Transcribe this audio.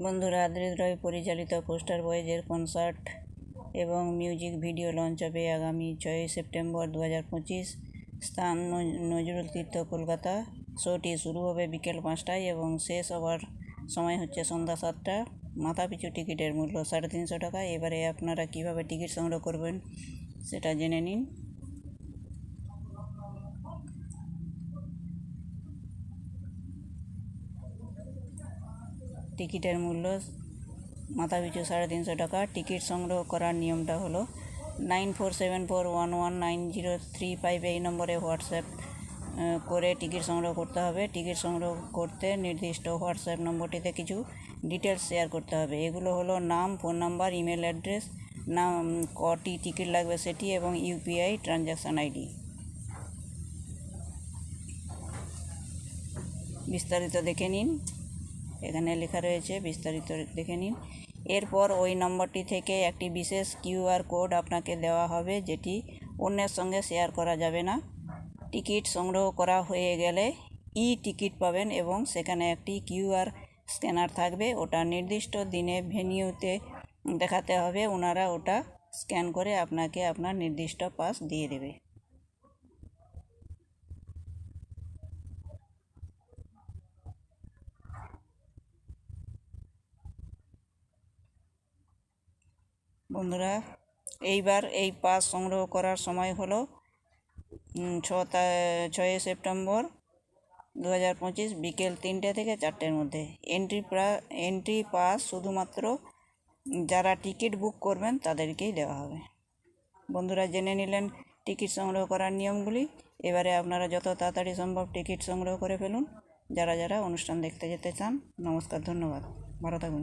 বন্ধুরা আদ্রিত রয় পরিচালিত পোস্টার বয়েজের কনসার্ট এবং মিউজিক ভিডিও লঞ্চ হবে আগামী ছয়ই সেপ্টেম্বর দু হাজার পঁচিশ। স্থান নজ- নজরুল তীর্থ কলকাতা। শোটি শুরু হবে বিকেল পাঁচটায় এবং শেষ হওয়ার সময় হচ্ছে সন্ধ্যা সাতটা। মাথাপিছু টিকিটের মূল্য সাড়ে তিনশো টাকা। এবারে আপনারা কীভাবে টিকিট সংগ্রহ করবেন সেটা জেনে নিন। টিকিটের মূল্য মাথাপিছু সাড়ে তিনশো টাকা। টিকিট সংগ্রহ করার নিয়মটা হলো nine four seven four one one nine zero three five এই নম্বরে হোয়াটসঅ্যাপ করে টিকিট সংগ্রহ করতে হবে। টিকিট সংগ্রহ করতে নির্দিষ্ট হোয়াটসঅ্যাপ নম্বরটিতে কিছু ডিটেলস শেয়ার করতে হবে। এগুলো হলো নাম, ফোন নাম্বার, ইমেল অ্যাড্রেস, নাম, কটি টিকিট লাগবে সেটি এবং ইউপিআই ট্রানজ্যাকশান আইডি বিস্তারিত দেখে নিন। এখানে লেখা রয়েছে, বিস্তারিত দেখে নিন। এরপর ওই নম্বরটি থেকে একটি বিশেষ কিউআর কোড আপনাকে দেওয়া হবে, যেটি অন্যের সঙ্গে শেয়ার করা যাবে না। টিকিট সংগ্রহ করা হয়ে গেলে ই টিকিট পাবেন এবং সেখানে একটি কিউআর স্ক্যানার থাকবে। ওটা নির্দিষ্ট দিনে ভেনিউতে দেখাতে হবে। ওনারা ওটা স্ক্যান করে আপনাকে আপনার নির্দিষ্ট পাস দিয়ে দেবে। বন্ধুরা, এইবার এই পাস সংগ্রহ করার সময় হলো ছ ছয়ই সেপ্টেম্বর দু হাজার পঁচিশ বিকেল তিনটে থেকে চারটের মধ্যে। এন্ট্রি এন্ট্রি পাস শুধুমাত্র যারা টিকিট বুক করবেন তাদেরকেই দেওয়া হবে। বন্ধুরা, জেনে নিলেন টিকিট সংগ্রহ করার নিয়মগুলি। এবারে আপনারা যত তাড়াতাড়ি সম্ভব টিকিট সংগ্রহ করে ফেলুন। যারা যারা অনুষ্ঠান দেখতে যেতে চান, নমস্কার, ধন্যবাদ। ভালো থাকুন